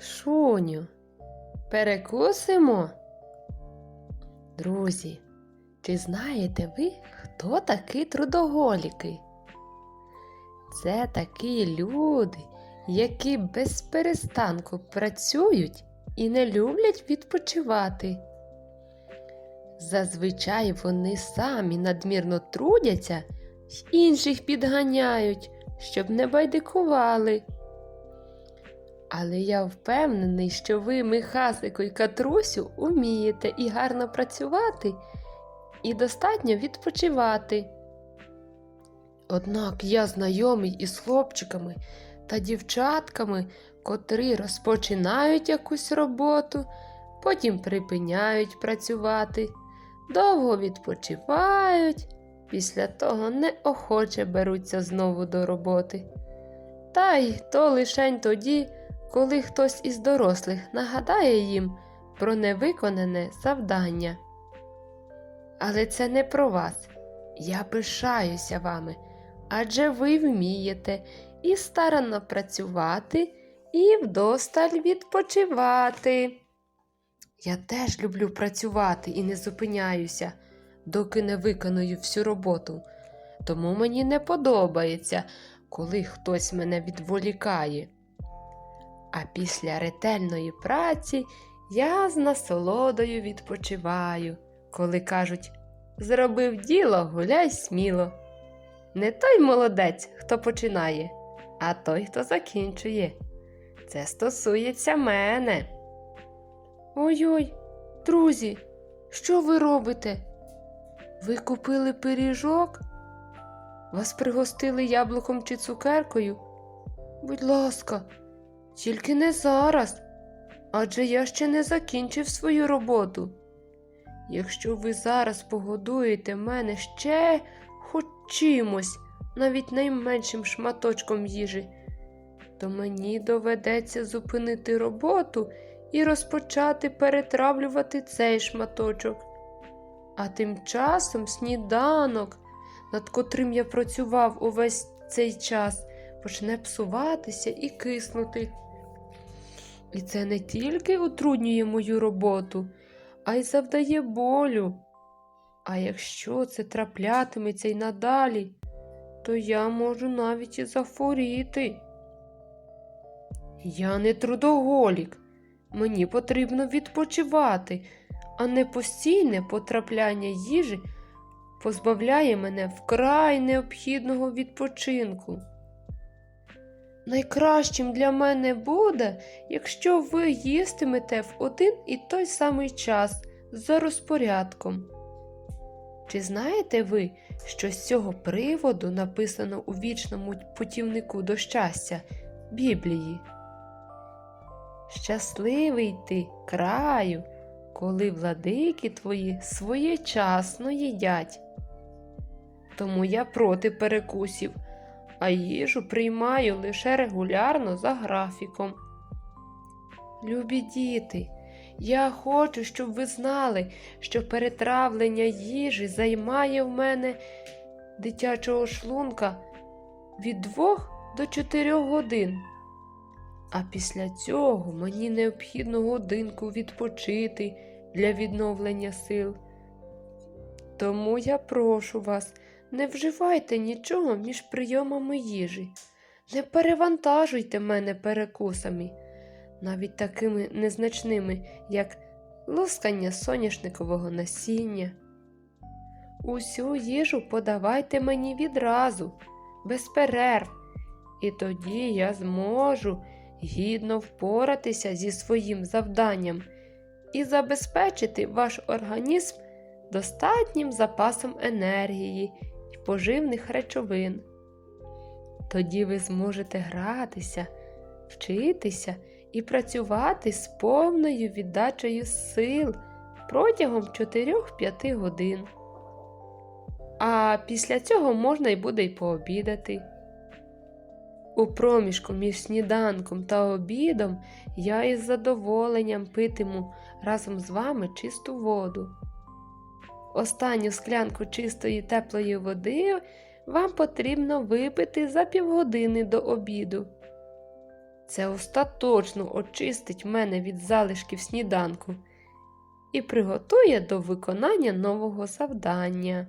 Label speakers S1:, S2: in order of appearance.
S1: Шуню, перекусимо? Друзі, чи знаєте ви, хто такі трудоголіки? Це такі люди, які без перестанку працюють і не люблять відпочивати. Зазвичай вони самі надмірно трудяться й інших підганяють, щоб не байдикували. Але я впевнений, що ви, Михасику і Катрусю, умієте і гарно працювати, і достатньо відпочивати. Однак я знайомий із хлопчиками та дівчатками, котрі розпочинають якусь роботу, потім припиняють працювати, довго відпочивають, після того неохоче беруться знову до роботи. Та й то лишень тоді, коли хтось із дорослих нагадає їм про невиконане завдання. Але це не про вас. Я пишаюся вами, адже ви вмієте і старанно працювати, і вдосталь відпочивати. Я теж люблю працювати і не зупиняюся, доки не виконую всю роботу. Тому мені не подобається, коли хтось мене відволікає. А після ретельної праці я з насолодою відпочиваю, коли кажуть зробив діло, гуляй сміло. Не той молодець, хто починає, а той, хто закінчує. Це стосується мене. Ой-ой, друзі, що ви робите? Ви купили пиріжок? Вас пригостили яблуком чи цукеркою? Будь ласка, тільки не зараз, адже я ще не закінчив свою роботу. Якщо ви зараз погодуєте мене ще хоч чимось, навіть найменшим шматочком їжі, то мені доведеться зупинити роботу і розпочати перетравлювати цей шматочок. А тим часом сніданок, над котрим я працював увесь цей час, почне псуватися і киснути. І це не тільки утруднює мою роботу, а й завдає болю. А якщо це траплятиметься й надалі, то я можу навіть і захворіти. Я не трудоголік, мені потрібно відпочивати, а не постійне потрапляння їжі позбавляє мене вкрай необхідного відпочинку. Найкращим для мене буде, якщо ви їстимете в один і той самий час за розпорядком. Чи знаєте ви, що з цього приводу написано у вічному путівнику до щастя Біблії? Щасливий ти, краю, коли владики твої своєчасно їдять. Тому я проти перекусів, а їжу приймаю лише регулярно за графіком. Любі діти, я хочу, щоб ви знали, що перетравлення їжі займає в мене дитячого шлунка від 2 до 4 годин. А після цього мені необхідно годинку відпочити для відновлення сил. Тому я прошу вас, не вживайте нічого між прийомами їжі, не перевантажуйте мене перекусами, навіть такими незначними, як лускання соняшникового насіння. Усю їжу подавайте мені відразу, без перерв, і тоді я зможу гідно впоратися зі своїм завданням і забезпечити ваш організм достатнім запасом енергії поживних речовин. Тоді ви зможете гратися, вчитися і працювати з повною віддачею сил протягом 4-5 годин. А після цього можна й буде й пообідати. У проміжку між сніданком та обідом я із задоволенням питиму разом з вами чисту воду. Останню склянку чистої теплої води вам потрібно випити за півгодини до обіду. Це остаточно очистить мене від залишків сніданку і приготує до виконання нового завдання.